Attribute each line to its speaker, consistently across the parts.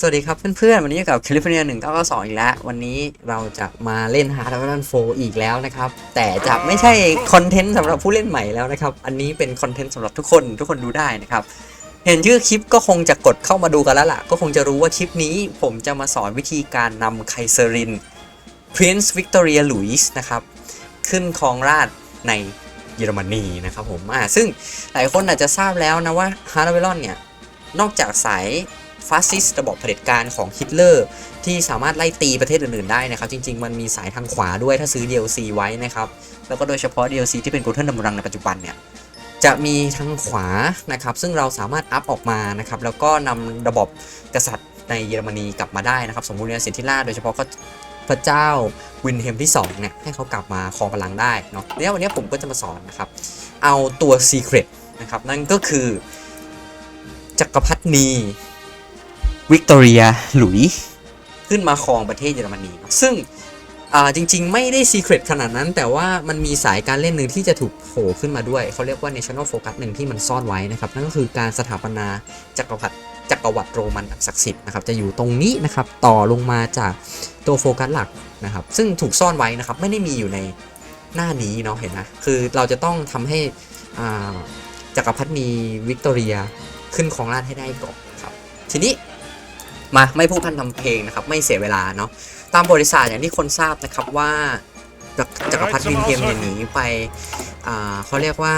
Speaker 1: สวัสดีครับเพื่อนๆ วันนี้อยู่กับ California 1992 อีกแล้ว วันนี้เราจะมาเล่น Hard of Iron 4 อีกแล้วนะครับ แต่จะไม่ใช่คอนเทนต์สำหรับผู้เล่นใหม่แล้วนะครับ อันนี้เป็นคอนเทนต์สำหรับทุกคนทุกคนดูได้นะครับ เห็นชื่อคลิปก็คงจะกดเข้ามาดูกันแล้วล่ะ ก็คงจะรู้ว่าคลิปนี้ผมจะมาสอนวิธีการนำไคเซอริน Prince Victoria Louis นะครับ ขึ้นครองราชในเยอรมนีนะครับผมอ่าซึ่งหลายคนอาจจะทราบแล้วนะว่า Hard of Iron เนี่ยนอกจากสาย ฟาสซิสต์ระบบเผด็จการของฮิตเลอร์ที่สามารถไล่ตีประเทศอื่นๆได้นะครับ จริง ๆ มันมีสายทางขวาด้วยถ้าซื้อ DLC ไว้นะครับ แล้วก็โดยเฉพาะ DLC ที่เป็นกูเทิลดัมรังในปัจจุบันเนี่ยจะมีทางขวานะครับ ซึ่งเราสามารถอัพออกมานะครับ แล้วก็นำระบบกษัตริย์ในเยอรมนีกลับมาได้นะครับ สมบูรณ์สิทธิราชโดยเฉพาะก็พระเจ้าวินเฮมที่2เนี่ยให้เขากลับมาครองบัลลังได้เนาะเนี่ยวันนี้ผมก็จะมาสอนนะครับ เอาตัว Secret นะครับ นั่นก็คือจักรพรรดินี วิกตอเรียหลุยส์ขึ้นมาครองประเทศเยอรมนี ซึ่งจริงๆ ไม่ได้ซีเครตขนาดนั้น แต่ว่ามันมีสายการเล่นหนึ่งที่จะถูกโผล่ขึ้นมาด้วย เขาเรียกว่า national focus หนึ่งที่มันซ่อนไว้นะครับ นั่นก็คือการสถาปนาจักรพรรดิจักรวรรดิโรมันอันศักดิ์สิทธิ์นะครับ จะอยู่ตรงนี้นะครับ ต่อลงมาจากตัวโฟกัสหลักนะครับ ซึ่งถูกซ่อนไว้นะครับ ไม่ได้มีอยู่ในหน้านี้เนาะ เห็นไหมคือเราจะต้องทำให้จักรพรรดินีวิกตอเรียขึ้นของราชให้ได้ก่อนครับ ทีนี้ มาไม่พูดพันทำเพลงนะครับไม่เสียเวลาเนาะตามบริษัทอย่างที่คนทราบนะครับว่าจักรพรรดิวินเทมเนี่ยหนีไปเขาเรียกว่า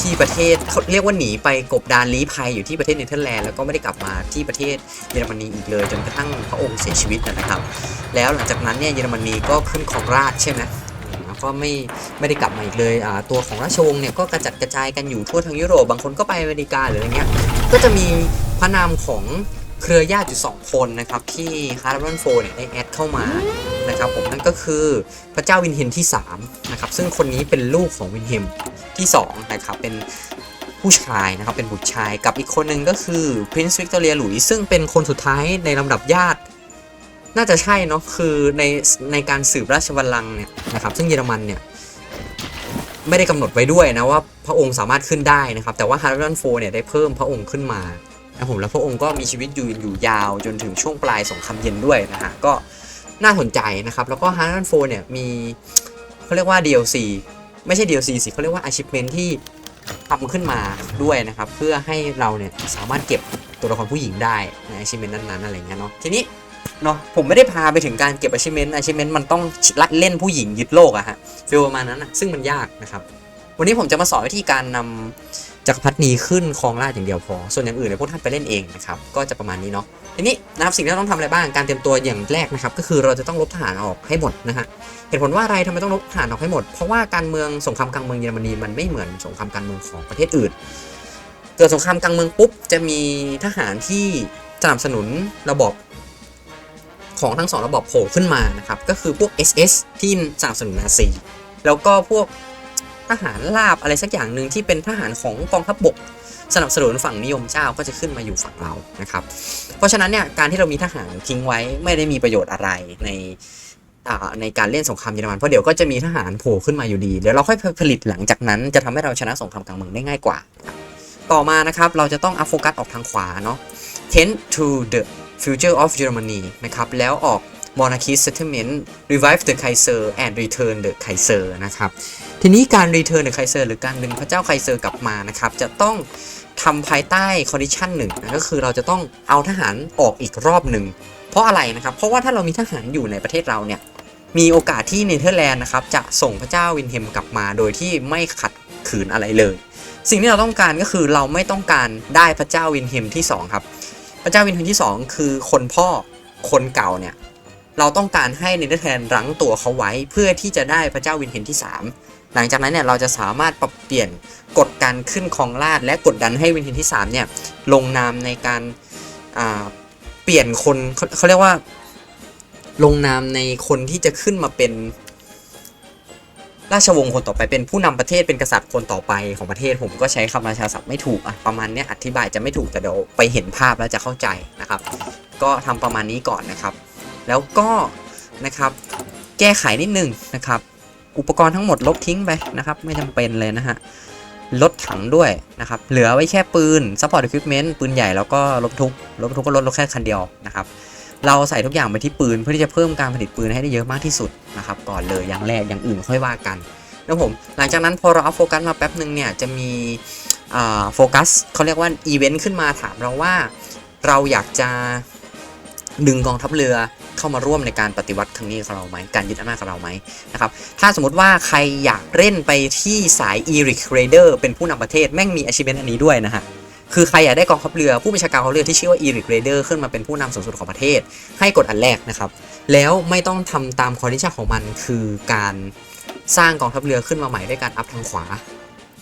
Speaker 1: ที่ประเทศเขาเรียกว่าหนีไปกบดานลี้ภัยอยู่ที่ประเทศเนเธอร์แลนด์แล้วก็ไม่ได้กลับมาที่ประเทศเยอรมนีอีกเลยจนกระทั่งพระองค์เสียชีวิตนะครับ แล้วหลังจากนั้นเนี่ยเยอรมนีก็ขึ้นของราชใช่ไหมก็ไม่ไม่ได้กลับมาอีกเลยตัวของราชวงศ์เนี่ยก็กระจัดกระจายกันอยู่ทั่วทั้งยุโรปบางคนก็ไปอเมริกาหรืออะไรเงี้ยก็จะมีพระนามของ เครือญาติอยู่สองคนนะครับที่ฮาร์ดรอนโฟเนี่ยได้แอดเข้ามานะครับผมนั่นก็คือพระเจ้าวินเฮมที่3นะครับซึ่งคนนี้เป็นลูกของวินเฮมที่2นะครับเป็นผู้ชายนะครับเป็นบุตรชายกับอีกคนหนึ่งก็คือ Prince Victoria หลุยซึ่งเป็นคนสุดท้ายในลำดับญาติน่าจะใช่เนาะคือในในการสืบราชบัลลังก์เนี่ยนะครับซึ่งเยอรมันเนี่ยไม่ได้กำหนดไว้ด้วยนะว่าพระองค์สามารถขึ้นได้นะครับแต่ว่าฮาร์ด n นโฟเนี่ยได้เพิ่มพระองค์ขึ้นมา นะผมแล้วพระองค์ก็มีชีวิตอยู่อยู่ยาวจนถึงช่วงปลายสงครามเย็นด้วยนะฮะก็น่าสนใจนะครับ แล้วก็ฮาร์ด n นโฟเนี่ยมีเขาเรียกว่า DLC ไม่ใช่ DLC สิเขาเรียกว่า achievement ที่ทำขึ้นมาด้วยนะครับ เพื่อให้เราเนี่ยสามารถเก็บตัวละครผู้หญิงได้ใน achievement นั้นๆอะไรเงี้ยเนาะทีนี้เนาะผมไม่ได้พาไปถึงการเก็บ achievement achievement มันต้องเล่นผู้หญิงยึดโลกอะฮะฟีลประมาณนั้นอะซึ่งมันยากนะครับ วันนี้ผมจะมาสอนวิธีการนำจักรพรรดินีขึ้นครองราชอย่างเดียวพอ ส่วนอย่างอื่นเนี่ยพวกท่านไปเล่นเองนะครับ ก็จะประมาณนี้เนาะ ทีนี้นะครับสิ่งที่เราต้องทำอะไรบ้าง การเตรียมตัวอย่างแรกนะครับ ก็คือเราจะต้องลบทหารออกให้หมดนะฮะ เหตุผลว่าอะไรทำไมต้องลบทหารออกให้หมด เพราะว่าการเมืองสงครามกลางเมืองเยอรมนีมันไม่เหมือนสงครามกลางเมืองของประเทศอื่น เกิดสงครามกลางเมืองปุ๊บจะมีทหารที่สนับสนุนระบบของทั้งสองระบบโผล่ขึ้นมานะครับ ก็คือพวก SS ที่สนับสนุนนาซี แล้วก็พวก ทหารลาบอะไรสักอย่างหนึ่งที่เป็นทหารของกองทัพบบก สนับสนุนฝั่งนิยมเจ้าก็จะขึ้นมาอยู่ฝั่งเรานะครับ เพราะฉะนั้นเนี่ยการที่เรามีทหารทิ้งไว้ไม่ได้มีประโยชน์อะไรในในการเล่นสงครามเยอรมันเพราะเดี๋ยวก็จะมีทหารโผล่ขึ้นมาอยู่ดีเดี๋ยวเราค่อยผลิตหลังจากนั้นจะทำให้เราชนะสงครามกลางเมืองได้ง่ายกว่า ต่อมานะครับเราจะต้องอัพโฟกัสออกทางขวาเนาะ tend to the future of Germany นะครับแล้วออก monarchist settlement revive the Kaiser and return the Kaiser นะครับ ทีนี้การ return the Kaiser หรือการดึงพระเจ้าไคเซอร์กลับมานะครับ จะต้องทำภายใต้ condition หนึ่งนะก็คือเราจะต้องเอาทหารออกอีกรอบหนึ่ง เพราะอะไรนะครับ เพราะว่าถ้าเรามีทหารอยู่ในประเทศเราเนี่ย มีโอกาสที่เนเธอร์แลนด์นะครับจะส่งพระเจ้าวินเฮมกลับมา โดยที่ไม่ขัดขืนอะไรเลย สิ่งที่เราต้องการก็คือเราไม่ต้องการได้พระเจ้าวินเฮมที่สองครับ พระเจ้าวินเทนที่ 2 คือคนพ่อคนเก่าเนี่ย เราต้องการให้เนเธอร์แลนด์รั้งตัวเขาไว้ เพื่อที่จะได้พระเจ้าวินเทนที่ 3 หลังจากนั้นเนี่ยเราจะสามารถปรับเปลี่ยนกฎการขึ้นครองราชและกดดันให้วินเทนที่3เนี่ยลงนามในการเปลี่ยนคนเขาเขาเรียกว่าลงนามในคนที่จะขึ้นมาเป็นราชวงศ์คนต่อไปเป็นผู้นำประเทศเป็นกษัตริย์คนต่อไปของประเทศผมก็ใช้คำราชาศัพท์ไม่ถูกอะประมาณเนี้ยอธิบายจะไม่ถูกแต่เดี๋ยวไปเห็นภาพแล้วจะเข้าใจนะครับ ก็ทำประมาณนี้ก่อนนะครับ แล้วก็นะครับแก้ไขนิดนึงนะครับ อุปกรณ์ทั้งหมดลบทิ้งไปนะครับ ไม่จำเป็นเลยนะฮะลดถังด้วยนะครับ เหลือไว้แค่ปืน support equipment ปืนใหญ่แล้วก็รถบทุกรถบทุกก็ลดลงแค่คันเดียวนะครับ เราใส่ทุกอย่างไปที่ปืนเพื่อที่จะเพิ่มการผลิตปืนให้ได้เยอะมากที่สุดนะครับ ก่อนเลยอย่างแรกอย่างอื่นค่อยว่ากันนะครับผม หลังจากนั้นพอเราเอาโฟกัสมาแป๊บหนึ่งเนี่ยจะมีโฟกัสเขาเรียกว่าอีเวนต์ขึ้นมาถามเราว่า เราอยากจะดึงกองทัพเรือ เข้ามาร่วมในการปฏิวัติครั้งนี้กับเราไหมการยึดอำนาจกับเราไหมนะครับถ้าสมมติว่าใครอยากเล่นไปที่สาย e r i c Raider เป็นผู้นำประเทศแม่งมี achievement อันนี้ด้วยนะฮะคือใครอยากได้กองทัพเรือผู้บัญชาการกองทัพเรือที่ชื่อว่า e r i c Raider ขึ้นมาเป็นผู้นำสูงสุดของประเทศ ให้กดอันแรกนะครับ แล้วไม่ต้องทำตามคอนดิชั่นของมันคือการสร้างกองทัพเรือขึ้นมาใหม่ด้วยการอัพทางขวา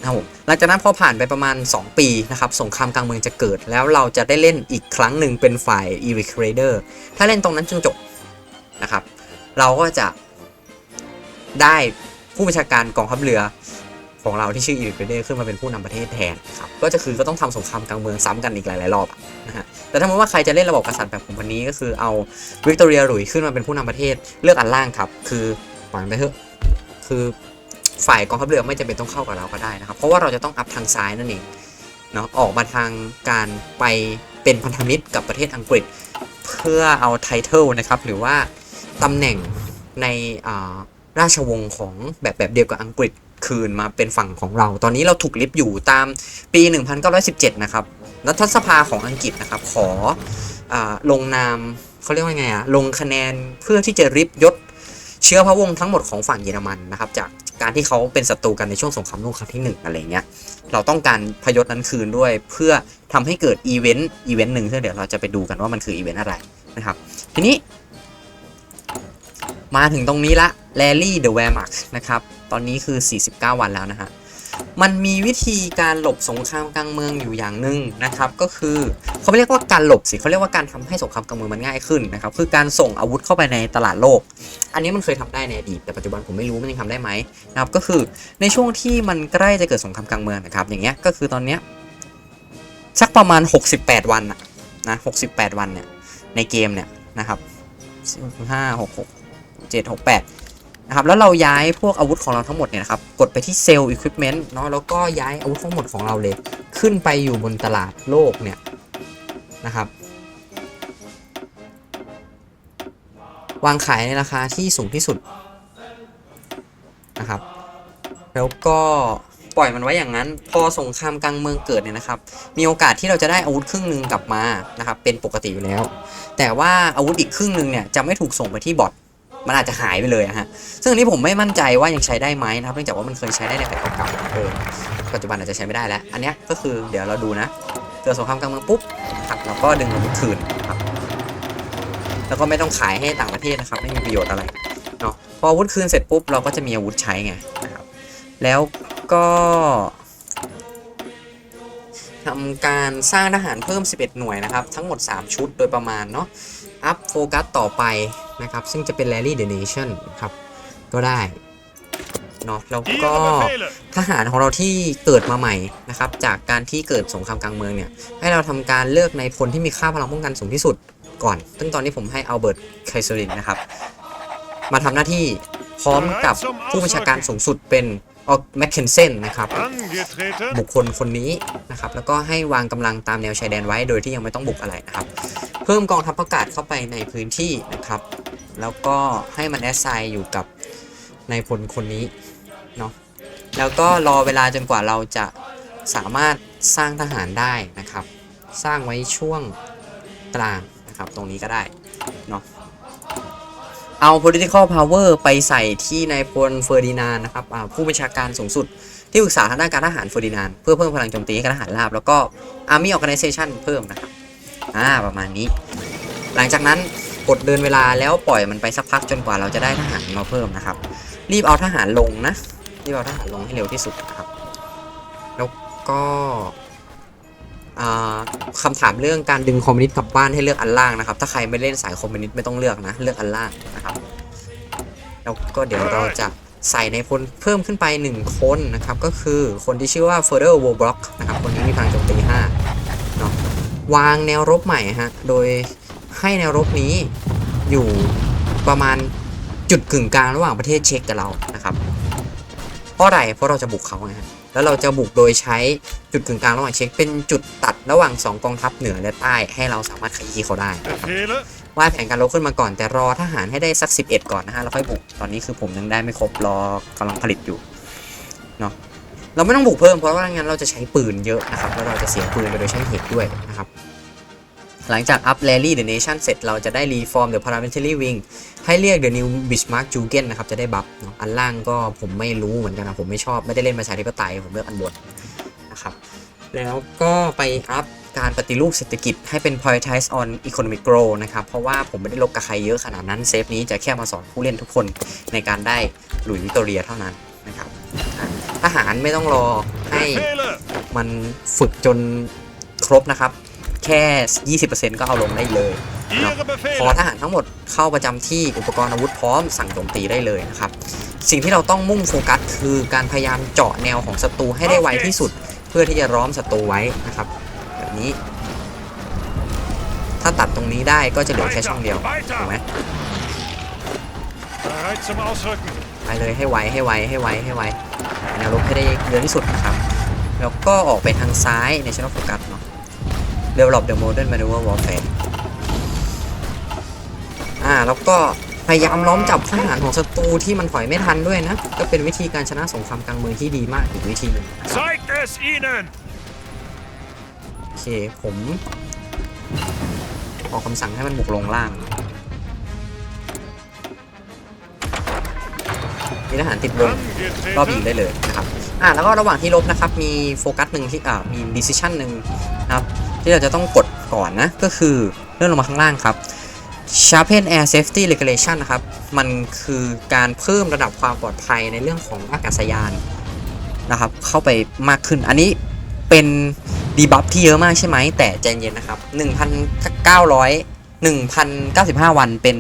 Speaker 1: นะครับผมหลังจากนั้นพอผ่านไปประมาณ 2 ปีนะครับสงครามกลางเมืองจะเกิด แล้วเราจะได้เล่นอีกครั้งหนึ่งเป็นฝ่าย e r i c Raider ถ้าเล่นตรงนั้นจนจบ นะครับ เราก็จะได้ผู้บัญชาการกองทัพเรือของเราที่ชื่ออีริเรเดย์ขึ้นมาเป็นผู้นำประเทศแทนครับก็จะคือก็ต้องทำสงครามกลางเมืองซ้ำกันอีกหลาย ๆ รอบนะฮะแต่ถ้าสมมติว่าใครจะเล่นระบบกษัตริย์แบบผมวันนี้ก็คือเอาวิกตอเรียหลุยขึ้นมาเป็นผู้นำประเทศเลือกอันล่างครับ คือปล่อยมันไปเถอะคือฝ่ายกองทัพเรือไม่จำเป็นต้องเข้ากับเราก็ได้นะครับ เพราะว่าเราจะต้องอัพทางซ้ายนั่นเองเนาะออกมาทางการไปเป็นพันธมิตรกับประเทศอังกฤษ เพื่อเอาไทเทลนะครับหรือว่า ตำแหน่งในราชวงศ์ของแบบแบบเดียวกับอังกฤษคืนมาเป็นฝั่งของเรา ตอนนี้เราถูกลิฟต์อยู่ตามปี 1917 นะครับ รัฐสภาของอังกฤษนะครับ ขออลงนามเขาเรียกว่าไงอะลงคะแนนเพื่อที่จะริบยศเชื้อพระวงศ์ทั้งหมดของฝั่งเยอรมันนะครับ จากการที่เขาเป็นศัตรูกันในช่วงสงครามโลกครั้งที่หนึ่งอะไรเงี้ย เราต้องการพยศนั้นคืนด้วย เพื่อทำให้เกิดอีเวนต์อีเวนต์หนึ่งซึ่งเดี๋ยวเราจะไปดูกันว่ามันคืออีเวนต์อะไรนะครับ ทีนี้ มาถึงตรงนี้ละแ a ลี่เดอะแวร์มักนะครับ ตอนนี้คือ 49 วันแล้วนะฮะ มันมีวิธีการหลบสงครามกลางเมืองอยู่อย่างหนึ่งนะครับ ก็คือเขาไม่เรียกว่าการหลบสิเขาเรียกว่าการทำให้สงครามกลางเมืองมันง่ายขึ้นนะครับ คือการส่งอาวุธเข้าไปในตลาดโลก อันนี้มันเคยทำได้ในอดีตแต่ปัจจุบันผมไม่รู้มันยังทำได้ไหมนะครับ ก็คือในช่วงที่มันใกล้จะเกิดสงครามกลางเมืองนะครับ อย่างเงี้ย ก็คือตอนเนี้ยสักประมาณ 68 วันนะนะ68 วันเนี่ย ในเกมเนี่ยนะครับห้าหกหก เจ็ดหกแปดนะครับแล้วเราย้ายพวกอาวุธของเราทั้งหมดเนี่ยนะครับกดไปที่เซลล์อุปกรณ์เนาะแล้วก็ย้ายอาวุธทั้งหมดของเราเลย ขึ้นไปอยู่บนตลาดโลกเนี่ยนะครับวางขายในราคาที่สูงที่สุดนะครับ แล้วก็ปล่อยมันไว้อย่างนั้น พอสงครามกลางเมืองเกิดเนี่ยนะครับ มีโอกาสที่เราจะได้อาวุธครึ่งหนึ่งกลับมานะครับ เป็นปกติอยู่แล้ว แต่ว่าอาวุธอีกครึ่งหนึ่งเนี่ยจะไม่ถูกส่งไปที่บอท มันอาจจะหายไปเลยอะฮะซึ่งอันนี้ผมไม่มั่นใจว่ายังใช้ได้ไหมนะครับเนื่องจากว่ามันเคยใช้ได้ในแบบเก่าๆเออปัจจุบันอาจจะใช้ไม่ได้แล้ว อันนี้ก็คือเดี๋ยวเราดูนะเกิดสงครามกลางเมืองปุ๊บครับเราก็ดึงอาวุธคืนครับแล้วก็ไม่ต้องขายให้ต่างประเทศนะครับ ไม่มีประโยชน์อะไรเนาะพออาวุธคืนเสร็จปุ๊บเราก็จะมีอาวุธใช้ไงนะครับแล้วก็ทำการสร้างทหารเพิ่ม 11 หน่วยนะครับ ทั้งหมด 3 ชุดโดยประมาณเนาะอัพโฟกัสต่อไป นะครับ ซึ่งจะเป็น Rally the Nation ครับ ก็ได้เนาะแล้วก็ทหารของเราที่เกิดมาใหม่นะครับ จากการที่เกิดสงครามกลางเมืองเนี่ย ให้เราทำการเลือกในพลที่มีค่าพลังป้องกันสูงที่สุดก่อน ซึ่งตอนนี้ผมให้อัลเบิร์ตไคเซอรินนะครับ มาทำหน้าที่พร้อมกับผู้บัญชาการสูงสุดเป็นออกแมคเคนเซนนะครับบุคคลคนนี้นะครับ แล้วก็ให้วางกำลังตามแนวชายแดนไว้โดยที่ยังไม่ต้องบุกอะไรนะครับ เพิ่มกองทัพอากาศเข้าไปในพื้นที่นะครับ แล้วก็ให้มันแอสไซน์อยู่กับนายพลคนนี้เนาะแล้วก็รอเวลาจนกว่าเราจะสามารถสร้างทหารได้นะครับ สร้างไว้ช่วงกลางนะครับตรงนี้ก็ได้เนาะเอา political power ไปใส่ที่นายพลเฟอร์ดินานนะครับผู้บัญชาการสูงสุดที่ปรึกษาทางด้านการทหารเฟอร์ดินาน เพื่อเพิ่มพลังโจมตีให้กับทหารราบ แล้วก็ Army Organization เพิ่มนะครับ อ่าประมาณนี้ หลังจากนั้นกดเดินเวลาแล้วปล่อยมันไปสักพักจนกว่าเราจะได้ทหารมาเพิ่มนะครับ รีบเอาทหารลงนะรีบเอาทหารลงให้เร็วที่สุดนะครับแล้วก็อ่าคำถามเรื่องการดึงคอมมิวนิสต์กลับบ้านให้เลือกอันล่างนะครับ ถ้าใครไม่เล่นสายคอมมิวนิสต์ไม่ต้องเลือกนะ เลือกอันล่างนะครับ แล้วก็เดี๋ยวเราจะใส่ในพลเพิ่มขึ้นไป 1 คนนะครับ ก็คือคนที่ชื่อว่า Further w a r b l o c k นะครับ คนนี้มีพลังโจมตี5เนาะ วางแนวรบใหม่ฮะ โดยให้แนวรบนี้อยู่ประมาณจุดกึ่งกลางระหว่างประเทศเช็กกับเรานะครับ เพราะอะไร เพราะเราจะบุกเขาไงฮะ แล้วเราจะบุกโดยใช้จุดกึ่งกลางระหว่างเช็คเป็นจุดตัดระหว่าง 2 กองทัพเหนือและใต้ให้เราสามารถขยี้เขาได้นะครับ
Speaker 2: Befehle?
Speaker 1: วาดแผนการรบขึ้นมาก่อนแต่รอทหารให้ได้สัก 11 ก่อนนะฮะแล้วค่อยบุก ตอนนี้คือผมยังได้ไม่ครบรอกำลังผลิตอยู่เนาะ เราไม่ต้องบุกเพิ่มเพราะว่างั้นเราจะใช้ปืนเยอะนะครับแล้วเราจะเสียปืนไปโดยใช้เหตุด้วยนะครับหลังจาก up rally the nation เสร็จเราจะได้ reform the parliamentary wing ให้เรียก the new Bismarck Jugend นะครับจะได้บัฟเนาะอันล่างก็ผมไม่รู้เหมือนกันนะผมไม่ชอบไม่ได้เล่นประชาธิปไตยผมเลือกอันบนนะครับแล้วก็ไปอัพการปฏิรูปเศรษฐกิจให้เป็น prioritize on economic growth นะครับ เพราะว่าผมไม่ได้ลบกับใครเยอะขนาดนั้นเซฟนี้จะแค่มาสอนผู้เล่นทุกคนในการได้หลุยส์วิกตอเรียเท่านั้น นะครับทหารไม่ต้องรอให้มันฝึกจนครบนะครับ แค่ 20%ก็เอาลงได้เลยพอทหารทั้งหมดเข้าประจำที่อุปกรณ์อาวุธพร้อมสั่งโจมตีได้เลยนะครับ สิ่งที่เราต้องมุ่งโฟกัสคือการพยายามเจาะแนวของศัตรูให้ได้ไวที่สุด เพื่อที่จะล้อมศัตรูไว้นะครับ แบบนี้ ถ้าตัดตรงนี้ได้ก็จะเหลือแค่ช่องเดียวถูกไหม ไปเลยให้ไวให้ไวให้ไวให้ไวแนวรบให้ได้เยอะที่สุดนะครับ แล้วก็ออกไปทางซ้ายในช่องโฟกัสเนาะ Develop the modern maneuver warfare อ่าแล้วก็พยายามล้อมจับทหารของศัตรูที่มันถอยไม่ทันด้วยนะ ก็เป็นวิธีการชนะสงครามกลางเมืองที่ดีมากอีกวิธีหนึ่งนะครับ
Speaker 2: Zeigt es ihnen!
Speaker 1: โอเคผมออกคำสั่งให้มันบุกลงล่าง มีทหารติดวงรอบยิงได้เลยนะครับอ่าแล้วก็ระหว่างที่ลบนะครับมีโฟกัสหนึ่งที่อ่ามีดิส i ชันหนึ่งนะครับที่เราจะต้องกดก่อนนะก็คือเลื่อนลงมาข้างล่างครับ Sharpen Air Safety Regulation นะครับ มันคือการเพิ่มระดับความปลอดภัยในเรื่องของอากาศยานนะครับ เข้าไปมากขึ้น อันนี้เป็นดีบัฟที่เยอะมากใช่ไหม แต่ใจเย็นนะครับ 1,900 1,095 วันเป็น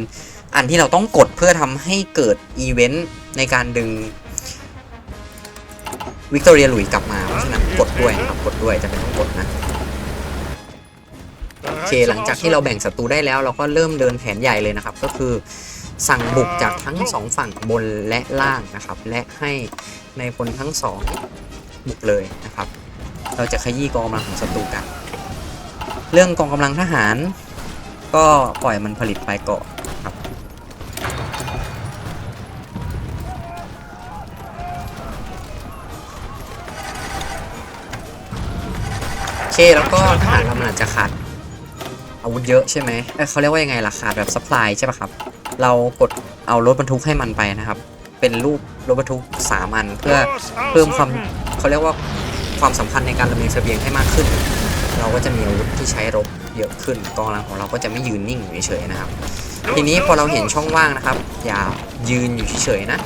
Speaker 1: อันที่เราต้องกดเพื่อทำให้เกิดอีเวนต์ ในการดึงวิกตอเรียหลุยกลับมา เพราะฉะนั้นกดด้วยนะครับกดด้วยจะเป็นต้องกดนะโอเคหลังจากที่เราแบ่งศัตรูได้แล้ว เราก็เริ่มเดินแผนใหญ่เลยนะครับ ก็คือสั่งบุกจากทั้งสองฝั่งบนและล่างนะครับ และให้ในพลทั้งสองบุกเลยนะครับ เราจะขยี้กองกำลังของศัตรูกัน เรื่องกองกำลังทหาร ก็ปล่อยมันผลิตไปก่อนครับ เคแล้วก็ทหารเรามันอาจจะขาดอาวุธเยอะใช่ไหมเเขาเรียกว่ายังไงล่ะขาดแบบซัพพลายใช่ปะครับ เรากดเอารถบรรทุกให้มันไปนะครับ เป็นรูปรถบรรทุกสามันเพื่อเพิ่มความเขาเรียกว่าความสำคัญในการลำเลียงเสบียงให้มากขึ้น เราก็จะมีอาวุธที่ใช้รบเยอะขึ้นกองกำลังของเราก็จะไม่ยืนนิ่งอยู่เฉยๆนะครับ ทีนี้พอเราเห็นช่องว่างนะครับ อย่ายืนอยู่เฉยๆนะ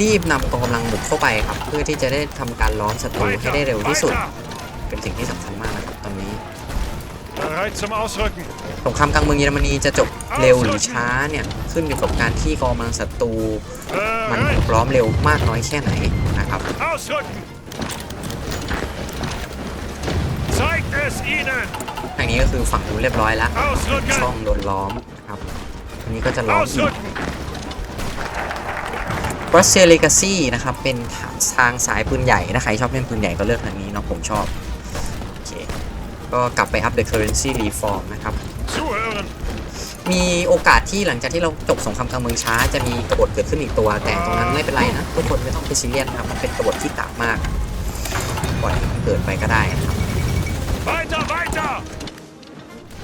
Speaker 1: รีบนำกองกำลังบุกเข้าไปครับ เพื่อที่จะได้ทำการล้อมศัตรูให้ได้เร็วที่สุด เป็นสิ่งที่สำคัญมากนะครับตอนนี้
Speaker 2: Bereit zum Ausrücken!
Speaker 1: สงครามกลางเมืองเยอรมนีจะจบเร็วหรือช้าเนี่ยขึ้นอยู่กับการที่กองกำลังศัตรูมัน
Speaker 2: Bereit!
Speaker 1: พร้อมเร็วมากน้อยแค่ไหนนะครับ
Speaker 2: Ausrücken! Zeigt es ihnen!
Speaker 1: ทางนี้ก็คือฝั่งนู้นเรียบร้อยแล้วช่อง
Speaker 2: Ausrücken!
Speaker 1: โดนล้อมนะครับอันนี้ก็จะล้อมอีก
Speaker 2: Ausrücken!
Speaker 1: รัสเซียเลกาซี่นะครับเป็นทางทางสายปืนใหญ่ถ้าใครชอบเล่นปืนใหญ่ก็เลือกทางนี้เนาะผมชอบโอเค ก็กลับไปอัพ the currency reform นะครับ มีโอกาสที่หลังจากที่เราจบสงครามกลางเมืองช้า จะมีกบฏเกิดขึ้นอีกตัว แต่ตรงนั้นไม่เป็นไรนะ ทุกคนไม่ต้องไปซีเรียสนะครับมันเป็นกบฏที่กากมากปล่อยเกิดไปก็ได้นะครับ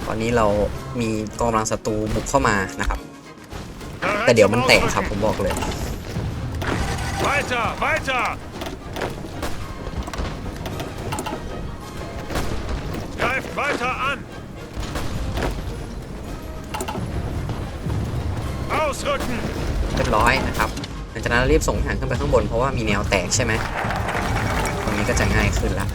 Speaker 1: ตอนนี้เรามีกองกำลังศัตรูบุกเข้ามานะครับ แต่เดี๋ยวมันแตกครับ
Speaker 2: Ausrücken!
Speaker 1: ผมบอกเลย เรียบร้อยนะครับหลังจากนั้นเรารีบส่งทหารขึ้นไปข้างบนเพราะว่ามีแนวแตกใช่ไหมตรงนี้ก็จะง่ายขึ้นแล้ว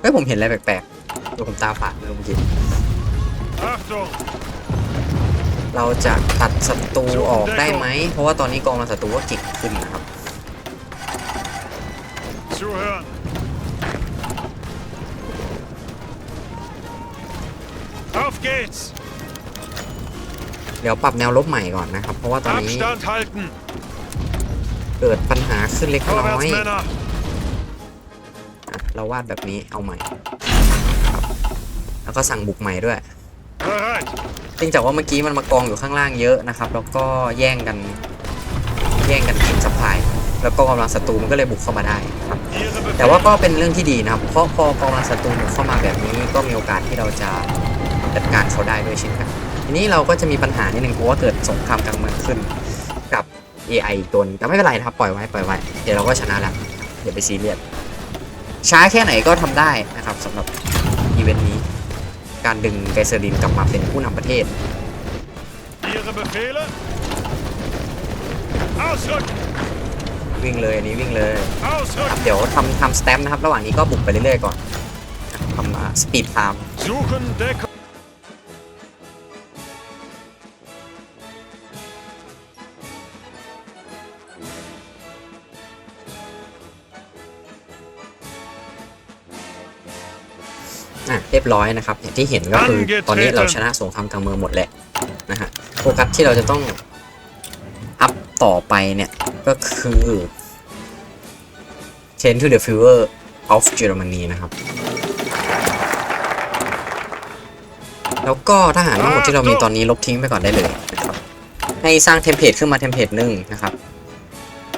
Speaker 1: เฮ้ยผมเห็นอะไรแปลกๆเดี๋ยวผมตาฝาดเลยเมื่อกี้
Speaker 2: Achtung!
Speaker 1: เราจะตัดศัตรูออกได้ไหม เพราะว่าตอนนี้กองกำลังศัตรูก็เก่งขึ้นนะครับ
Speaker 2: geht's!
Speaker 1: เดี๋ยวปรับแนวรบใหม่ก่อนนะครับ เพราะว่าตอนนี้
Speaker 2: Abstand halten!
Speaker 1: เกิดปัญหาขึ้นเล็กน้อย
Speaker 2: Vorwärts, Männer!
Speaker 1: อะเราวาดแบบนี้เอาใหม่ครับแล้วก็สั่งบุกใหม่ด้วย
Speaker 2: Bereit!
Speaker 1: เนื่องจากว่าเมื่อกี้มันมากองอยู่ข้างล่างเยอะนะครับ แล้วก็แย่งกัน แย่งกันกินสปายแล้วก็กำลังศัตรูมันก็เลยบุกเข้ามาได้ครับ
Speaker 2: Ihre
Speaker 1: แต่ว่า
Speaker 2: Befehle!
Speaker 1: ก็เป็นเรื่องที่ดีนะครับ เพราะพอกองกำลังศัตรูบุกเข้ามาแบบนี้ก็มีโอกาสที่เราจะ จัดการเขาได้ด้วยเช่นกันทีนี้เราก็จะมีปัญหานิดนึงเพราะว่าเกิดสงครามกลางเมืองขึ้นกับ AI อีกตัวนึงแต่ไม่เป็นไรนะครับ ปล่อยไว้ปล่อยไว้ เดี๋ยวเราก็ชนะแล้วอย่าไปซีเรียสช้าแค่ไหนก็ทำได้นะครับสำหรับอีเวนต์นี้ การดึงไกเซอรินกลับมาเป็นผู้นำประเทศวิ่งเลยอันนี้วิ่งเลย เดี๋ยวทำทำสแตมป์นะครับ ระหว่างนี้ก็บุกไปเรื่อยๆก่อนทำสปีดไทม์ รียบร้อยนะครับ อย่างที่เห็นก็คือตอนนี้เราชนะสงครามกลางเมืองหมดแหละนะฮะโฟกัสที่เราจะต้องอัพต่อไปเนี่ย ก็คือ Change to the Fever of Germany นะครับ แล้วก็ทหารทั้งหมดที่เรามีตอนนี้ลบทิ้งไปก่อนได้เลยนะครับให้สร้างเทมเพลตขึ้นมาเทมเพลตหนึ่งนะครับ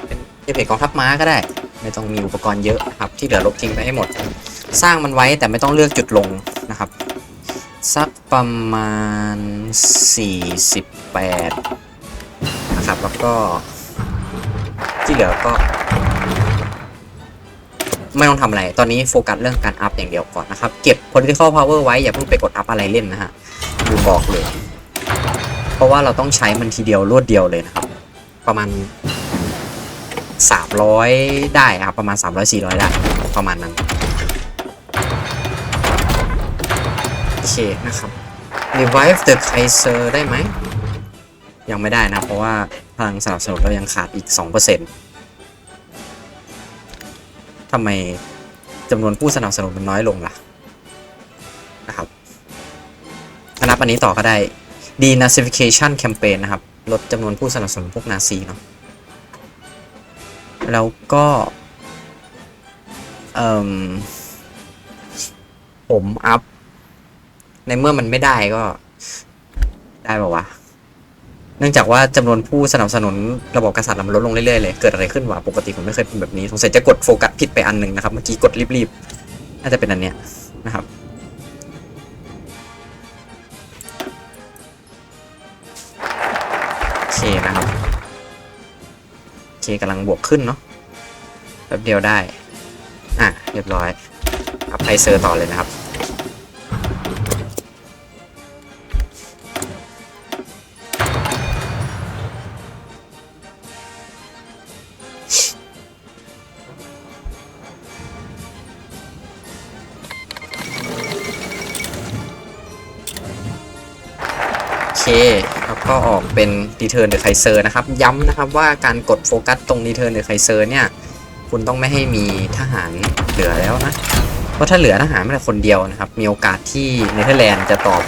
Speaker 1: เป็นเทมเพลตกองทัพม้าก็ได้ ไม่ต้องมีอุปกรณ์เยอะนะครับ ที่เหลือลบทิ้งไปให้หมด สร้างมันไว้แต่ไม่ต้องเลือกจุดลงนะครับ สักประมาณ 48 นะครับ แล้วก็ที่เหลือก็ ไม่ต้องทำอะไร ตอนนี้โฟกัสเรื่องการอัพอย่างเดียวก่อนนะครับ เก็บ political power ไว้ อย่าเพิ่งไปกดอัพอะไรเล่นนะฮะดูบอกเลย เพราะว่าเราต้องใช้มันทีเดียวรวดเดียวเลยนะครับ ประมาณ 300 ได้ครับ ประมาณ 300-400 ได้ประมาณนั้น เคนะครับ revive the Kaiser ได้ไหม ยังไม่ได้นะ เพราะว่าพลังสนับสนุนเรายังขาดอีก 2%ทำไมจำนวนผู้สนับสนุนมันน้อยลงล่ะ นะครับถ้านับอันนี้ต่อก็ได้ denazification campaign นะครับ ลดจำนวนผู้สนับสนุนพวกนาซีเนาะแล้วก็เอ่มผมอัพ ในเมื่อมันไม่ได้ก็ ได้ป่าวะ เนื่องจากว่าจำนวนผู้สนับสนุนระบบกษัตริย์มันลดลงเรื่อยๆเลย เกิดอะไรขึ้นวะ ปกติผมไม่เคยเป็นแบบนี้ สงสัยจะกดโฟกัสผิดไปอันหนึ่งนะครับ เมื่อกี้กดรีบๆ น่าจะเป็นอันเนี้ยนะครับ โอเคนะครับ โอเคกำลังบวกขึ้นเนาะแป๊บเดียวได้ อะ เรียบร้อยอัพไพเซอร์ต่อเลยนะครับ เค แล้วก็ออกเป็น Return the Kaiser นะครับ ย้ำนะครับว่าการกดโฟกัสตรง Return the Kaiser เนี่ย คุณต้องไม่ให้มีทหารเหลือแล้วนะ เพราะถ้าเหลือทหารไม่แต่คนเดียวนะครับ มีโอกาสที่เนเธอร์แลนด์จะตอบ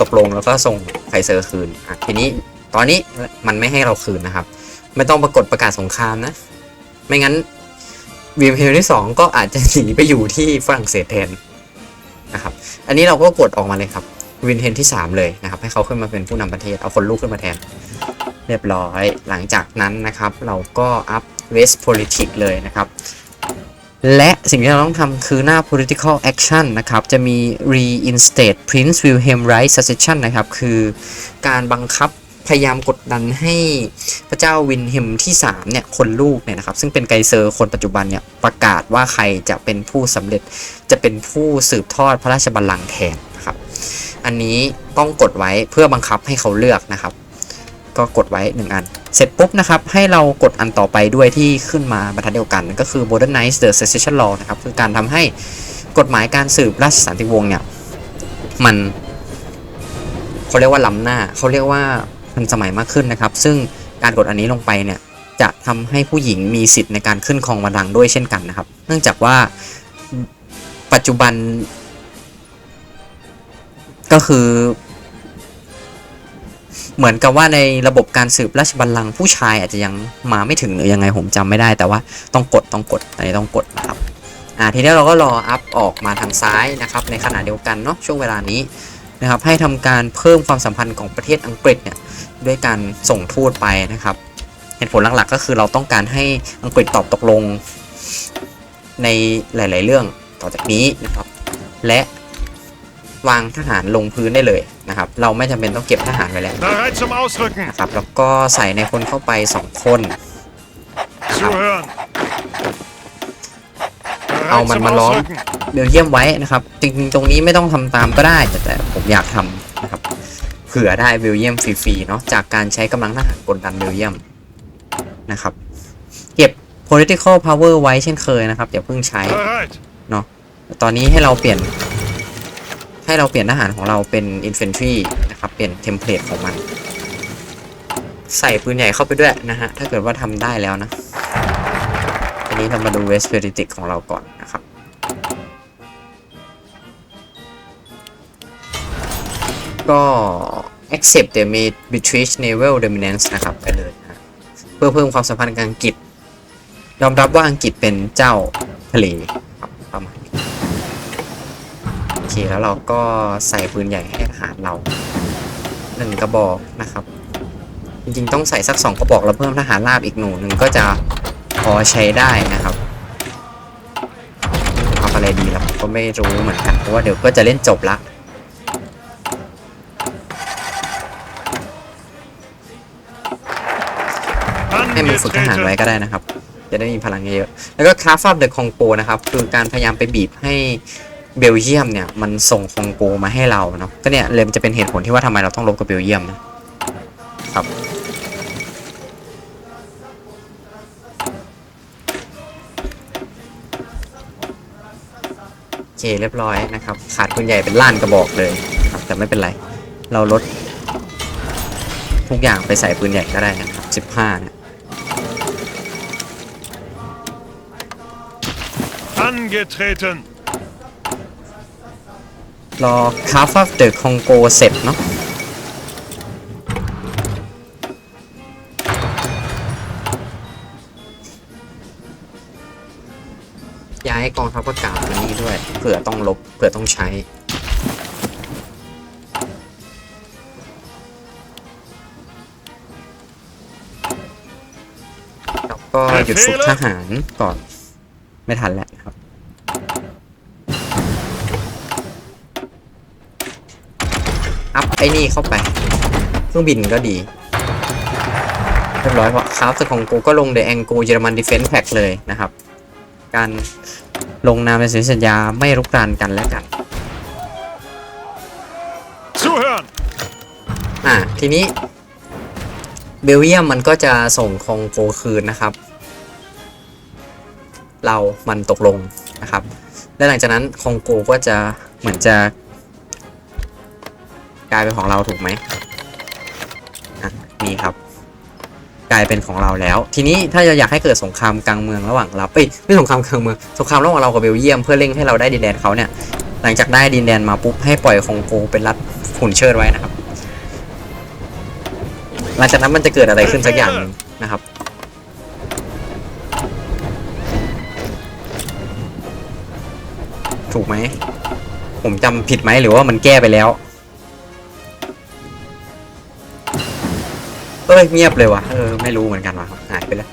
Speaker 1: ตกลงแล้วก็ส่งไคเซอร์คืนอะทีนี้ตอนนี้มันไม่ให้เราคืนนะครับ ไม่ต้องปรากฏประกาศสงครามนะ ไม่งั้นวีมเฮลที่ 2 ก็อาจจะหนีไปอยู่ที่ฝรั่งเศสแทนนะครับ อันนี้เราก็กดออกมาเลยครับ วินเทนที่ 3 เลยนะครับ ให้เขาขึ้นมาเป็นผู้นำประเทศ เอาคนลูกขึ้นมาแทน เรียบร้อย หลังจากนั้นนะครับ เราก็อัพ West Politics เลยนะครับ และสิ่งที่เราต้องทำคือหน้า political action นะครับ จะมี reinstate Prince Wilhelm Right succession นะครับ คือการบังคับพยายามกดดันให้พระเจ้าวินเฮมที่3เนี่ยคนลูกเนี่ยนะครับ ซึ่งเป็นไกเซอร์คนปัจจุบันเนี่ยประกาศว่าใครจะเป็นผู้สำเร็จจะเป็นผู้สืบทอดพระราชบัลลังก์แทนนะครับ อันนี้ต้องกดไว้เพื่อบังคับให้เขาเลือกนะครับ ก็กดไว้ 1 อัน เสร็จปุ๊บนะครับให้เรากดอันต่อไปด้วยที่ขึ้นมาบรรทัดเดียวกัน ก็คือ modernize the succession law นะครับคือการทำให้กฎหมายการสืบราชสันติวงศ์เนี่ยมันเขาเรียกว่าล้ำหน้าเขาเรียกว่าทันสมัยมากขึ้นนะครับ ซึ่งการกดอันนี้ลงไปเนี่ยจะทำให้ผู้หญิงมีสิทธิ์ในการขึ้นครองบัลลังก์ด้วยเช่นกันนะครับ เนื่องจากว่าปัจจุบัน ก็คือ เหมือนกับว่าในระบบการสืบราชบัลลังก์ผู้ชายอาจจะยังมาไม่ถึงหรือยังไงผมจำไม่ได้ แต่ว่าต้องกดต้องกดอันนี้ต้องกดนะครับอ่าทีนี้เราก็รออัพออกมาทางซ้ายนะครับ ในขณะเดียวกันเนาะช่วงเวลานี้นะครับให้ทำการเพิ่มความสัมพันธ์ของประเทศอังกฤษเนี่ยด้วยการส่งทูตไปนะครับ เหตุผลหลักๆ ก็คือเราต้องการให้อังกฤษตอบตกลงในหลาย ๆ เรื่องต่อจากนี้นะครับ และ วางทหารลงพื้นได้เลยนะครับ เราไม่จำเป็นต้องเก็บทหารไว้แล้ว
Speaker 2: Bereit zum Ausrücken.
Speaker 1: นะครับแล้วก็ใส่ในคนเข้าไป 2 คน
Speaker 2: Zuhören.
Speaker 1: Au,
Speaker 2: Bereit
Speaker 1: man,
Speaker 2: zum
Speaker 1: man, Lord.
Speaker 2: Ausrücken.
Speaker 1: เบลเยียมไว้นะครับจริงๆตรงนี้ไม่ต้องทำตามก็ได้ แต่แต่ผมอยากทำนะครับเผื่อได้เบลเยียมฟรีๆเนาะจากการใช้กำลังทหารกดดันเบลเยียมนะครับ เก็บ political power ไว้เช่นเคยนะครับอย่าเพิ่งใช้
Speaker 2: Bereit.
Speaker 1: ตอนนี้ให้เราเปลี่ยน ให้เราเปลี่ยนทหารของเราเป็น infantry นะครับ เปลี่ยนเทมเพลตของมัน ใส่ปืนใหญ่เข้าไปด้วยนะฮะ ถ้าเกิดว่าทำได้แล้วนะ ทีนี้เรามาดู West p e r i t i c ของเราก่อนนะครับก็ accept the British naval dominance นะครับ ไปเลยนะเพื่อเพิ่มความสัมพันธ์กับอังกฤษ ยอมรับว่าอังกฤษเป็นเจ้าทะเลครับประมาณนี้โอเค แล้วเราก็ใส่ปืนใหญ่ให้ทหารเราหนึ่งกระบอกนะครับ จริงๆต้องใส่สักสองกระบอกแล้วเพิ่มทหารราบอีกหนูหนึ่งก็จะพอใช้ได้นะครับเอาอะไรดีแล้วก็ไม่รู้เหมือนกันเพราะว่าเดี๋ยวก็จะเล่นจบละให้มันฝึกทหารไว้ก็ได้นะครับ จะได้มีพลังเยอะๆแล้วก็คาฟ of the Congo นะครับ คือการพยายามไปบีบให้ เบลเยียมเนี่ยมันส่งคองโกมาให้เราเนาะก็เนี่ยเลยจะเป็นเหตุผลที่ว่าทำไมเราต้องลบกับเบลเยียมนะครับโอเคเรียบร้อยนะครับ ขาดปืนใหญ่เป็นล้านกระบอกเลยครับแต่ไม่เป็นไร เราลด ทุกอย่างไปใส่ปืนใหญ่ก็ได้นะครับ 15เนี่ย
Speaker 2: Angetreten.
Speaker 1: รอคาฟ of the Congo เสร็จเนาะย้ายกองทัพอากาศมานี่ด้วยเผื่อต้องลบเผื่อต้องใช้แล้วก็หยุดฝึกทหารก่อน ไม่ทันแล้วครับ อัพไอ้นี่เข้าไป เครื่องบินก็ดี เรียบร้อยเพราะคราฟต์ของกูก็ลงเดอะแองกูเยอรมันดิเฟน s ์แพ็เลยนะครับ การลงนามในสัญญาไม่รุกรานกันและกัน
Speaker 2: Zuhören.
Speaker 1: อ่าทีนี้เบลเยียมมันก็จะส่งคองโกคืนนะครับ เรามันตกลงนะครับ และหลังจากนั้นคองโกก็จะเหมือนจะ กลายเป็นของเราถูกไหมนี่ครับ กลายเป็นของเราแล้ว ทีนี้ถ้าเราอยากให้เกิดสงครามกลางเมืองระหว่างเราเอ้ยไม่สงครามกลางเมืองสงครามระหว่างเรากับเบลเยียมเพื่อเร่งให้เราได้ดินแดนเขาเนี่ย หลังจากได้ดินแดนมาปุ๊บให้ปล่อยคองโกเป็นรัฐหุ่นเชิดไว้นะครับ หลังจากนั้นมันจะเกิดอะไรขึ้นสักอย่างหนึ่งนะครับถูกไหม ผมจำผิดไหมหรือว่ามันแก้ไปแล้ว เอ้ยเงียบเลยว่ะเออไม่รู้เหมือนกันว่ะหายไปแล้ว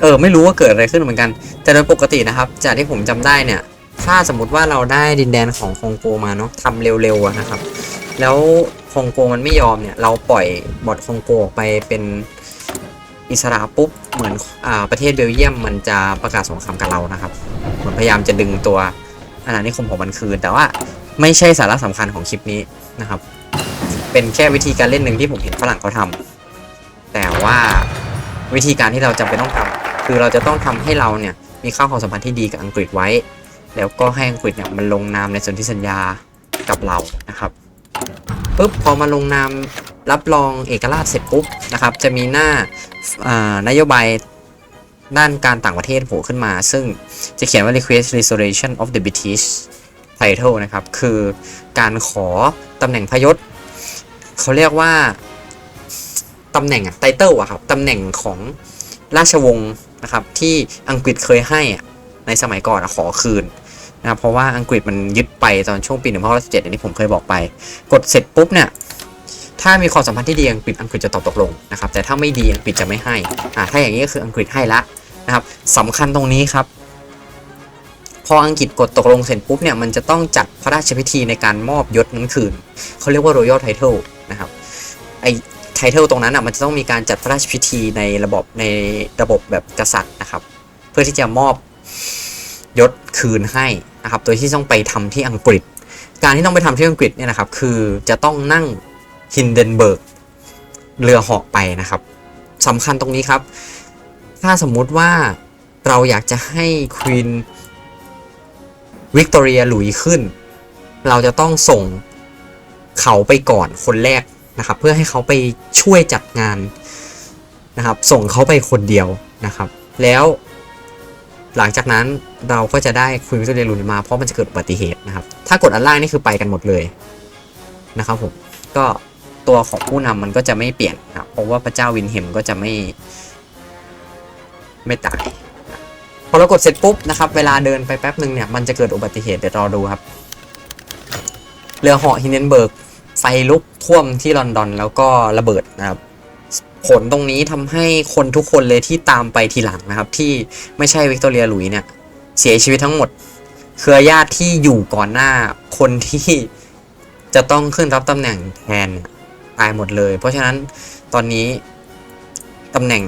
Speaker 1: เออไม่รู้ว่าเกิดอะไรขึ้นเหมือนกัน แต่โดยปกตินะครับ จากที่ผมจำได้เนี่ย ถ้าสมมติว่าเราได้ดินแดนของคองโกมาเนาะทำเร็วๆนะครับ แล้วคองโกมันไม่ยอมเนี่ย เราปล่อยบอทคองโกออกไปเป็น อิสระปุ๊บเหมือนอ่าประเทศเบลเยียมมันจะประกาศสงครามกับเรานะครับเหมือนพยายามจะดึงตัวอาณานิคมของมันคืน แต่ว่าไม่ใช่สาระสำคัญของคลิปนี้นะครับ เป็นแค่วิธีการเล่นหนึ่งที่ผมเห็นฝรั่งเขาทำแต่ว่าวิธีการที่เราจำเป็นต้องทำคือเราจะต้องทำให้เราเนี่ยมีข้าความสัมพันธ์ที่ดีกับอังกฤษไว้ แล้วก็ให้อังกฤษเนี่ยมันลงนามในสนธิสัญญากับเรานะครับ ปุ๊บพอมาลงนามรับรองเอกราชเสร็จปุ๊บนะครับ จะมีหน้านโยบายด้านการต่างประเทศโผล่ขึ้นมา ซึ่งจะเขียนว่า request restoration of the British title นะครับ คือการขอตำแหน่งพยศ เขาเรียกว่าตำแหน่งอะไตเติลอะครับตำแหน่งของราชวงศ์นะครับ ที่อังกฤษเคยให้ในสมัยก่อนขอคืน นะเพราะว่าอังกฤษมันยึดไปตอนช่วงปี 1917อันนี้ผมเคยบอกไป กดเสร็จปุ๊บเนี่ยถ้ามีความสัมพันธ์ที่ดีอังกฤษอังกฤษจะตอบตกลงนะครับแต่ถ้าไม่ดีอังกฤษจะไม่ให้อ่าถ้าอย่างนี้ก็คืออังกฤษให้ละนะครับสำคัญตรงนี้ครับพออังกฤษกดตกลงเสร็จปุ๊บเนี่ยมันจะต้องจัดพระราชพิธีในการมอบยศนั้นคืน เขาเรียกว่า royal title นะครับไอ title ตรงนั้นอะมันจะต้องมีการจัดพระราชพิธีในระบบในระบบแบบกษัตริย์นะครับ เพื่อที่จะมอบ ยศคืนให้นะครับ โดยที่ต้องไปทำที่อังกฤษ การที่ต้องไปทำที่อังกฤษเนี่ยนะครับ คือจะต้องนั่งฮินเดนเบิร์กเรือเหาะไปนะครับสำคัญตรงนี้ครับ ถ้าสมมุติว่าเราอยากจะให้ควีนวิกตอเรียหลุยขึ้น เราจะต้องส่งเขาไปก่อนคนแรกนะครับ เพื่อให้เขาไปช่วยจัดงานนะครับ ส่งเขาไปคนเดียวนะครับ แล้ว หลังจากนั้นเราก็จะได้ควีนวิกตอเรียหลุยมาเพราะมันจะเกิดอุบัติเหตุนะครับ ถ้ากดอันล่างนี่คือไปกันหมดเลยนะครับผมก็ตัวของผู้นำมันก็จะไม่เปลี่ยนนะเพราะว่าพระเจ้าวินเฮมก็จะไม่ ไม่ตายพอเรากดเสร็จปุ๊บนะครับ เวลาเดินไปแป๊บหนึ่งเนี่ยมันจะเกิดอุบัติเหตุเดี๋ยวรอดูครับ เรือเหาะฮินเดนเบิร์กไฟลุกท่วมที่ลอนดอนแล้วก็ระเบิดนะครับ ผลตรงนี้ทำให้คนทุกคนเลยที่ตามไปทีหลังนะครับ ที่ไม่ใช่วิกตอเรียหลุยเนี่ย เสียชีวิตทั้งหมด เครือญาติที่อยู่ก่อนหน้าคนที่จะต้องขึ้นรับตำแหน่งแทนเนี่ยตายหมดเลย เพราะฉะนั้นตอนนี้ตำแหน่ง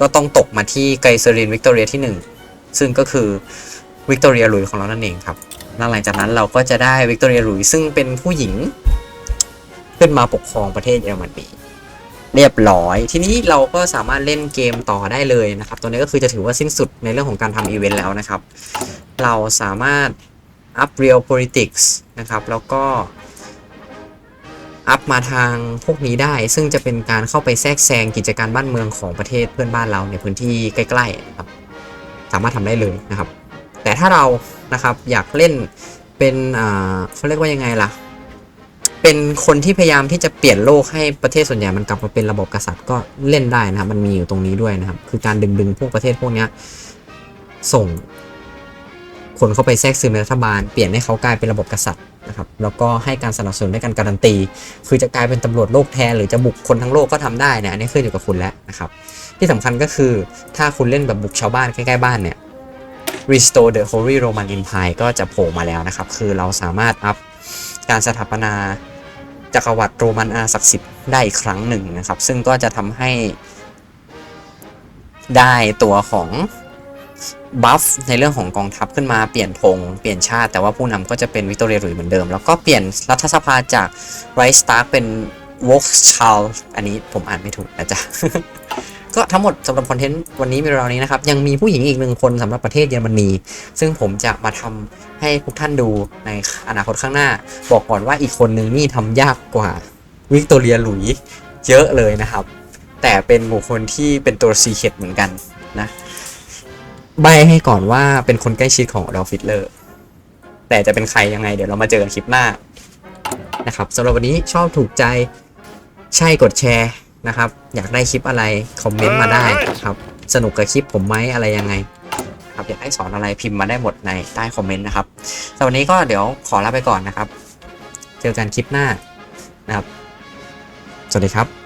Speaker 1: ก็ต้องตกมาที่ไกเซรินวิกตอเรียที่ 1 ซึ่งก็คือวิกตอเรียหลุยของเรานั่นเองครับหลังจากนั้นเราก็จะได้วิกตอเรียหลุยซึ่งเป็นผู้หญิง ขึ้นมาปกครองประเทศเยอรมนี เรียบร้อย ทีนี้เราก็สามารถเล่นเกมต่อได้เลยนะครับ ตัวนี้ก็คือจะถือว่าสิ้นสุดในเรื่องของการทำอีเวนต์แล้วนะครับ เราสามารถอัพ Real Politics นะครับ แล้วก็อัพมาทางพวกนี้ได้ ซึ่งจะเป็นการเข้าไปแทรกแซงกิจการบ้านเมืองของประเทศเพื่อนบ้านเราในพื้นที่ใกล้ๆนะครับ สามารถทำได้เลยนะครับ แต่ถ้าเรานะครับอยากเล่นเป็นอ่าเขาเรียกว่ายังไงล่ะ เป็นคนที่พยายามที่จะเปลี่ยนโลกให้ประเทศส่วนใหญ่มันกลับมาเป็นระบบกษัตริย์ก็เล่นได้นะครับ มันมีอยู่ตรงนี้ด้วยนะครับ คือการดึงดึงพวกประเทศพวกนี้ส่ง คนเข้าไปแทรกซึมในรัฐบาล เปลี่ยนให้เขากลายเป็นระบบกษัตริย์นะครับ แล้วก็ให้การสนับสนุนด้วยการการันตี คือจะกลายเป็นตำรวจโลกแทนหรือจะบุกคนทั้งโลกก็ทำได้นี่อันนี้ขึ้นอยู่กับคุณแล้วนะครับ ที่สำคัญก็คือถ้าคุณเล่นแบบบุกชาวบ้านใกล้ๆบ้านเนี่ย Restore the Holy Roman Empire ก็จะโผล่มาแล้วนะครับ คือเราสามารถอัพการสถาปนา จักรวรรดิโรมันอาศักดิ์สิทธิ์ได้อีกครั้งหนึ่งนะครับ ซึ่งก็จะทำให้ได้ตัวของบัฟในเรื่องของกองทัพขึ้นมาเปลี่ยนธงเปลี่ยนชาติ แต่ว่าผู้นำก็จะเป็นวิกตอเรียหลุยเหมือนเดิม แล้วก็เปลี่ยนรัฐสภาจากไรสตาร์เป็นวอล์กชาลอันนี้ผมอ่านไม่ถูกนะจ๊ะ ก็ทั้งหมดสำหรับคอนเทนต์วันนี้มีเรานี้นะครับ ยังมีผู้หญิงอีกหนึ่งคนสำหรับประเทศเยอรมนีซึ่งผมจะมาทำให้ทุกท่านดูในอนาคตข้างหน้า บอกก่อนว่าอีกคนหนึ่งนี่ทำยากกว่าวิกตอเรียหลุยส์เยอะเลยนะครับ แต่เป็นบุคคลที่เป็นตัวซีเคดเหมือนกันนะใบให้ก่อนว่าเป็นคนใกล้ชิดของ Adolf Hitler แต่จะเป็นใครยังไงเดี๋ยวเรามาเจอกันคลิปหน้านะครับสำหรับวันนี้ชอบถูกใจใช่กดแชร์ นะครับ อยากได้คลิปอะไรคอมเมนต์มาได้ครับ สนุกกับคลิปผมไหมอะไรยังไงครับอยากให้สอนอะไรพิมพ์มาได้หมดในใต้คอมเมนต์นะครับสำหรับวันนี้ก็เดี๋ยวขอลาไปก่อนนะครับ เจอกันคลิปหน้านะครับ สวัสดีครับ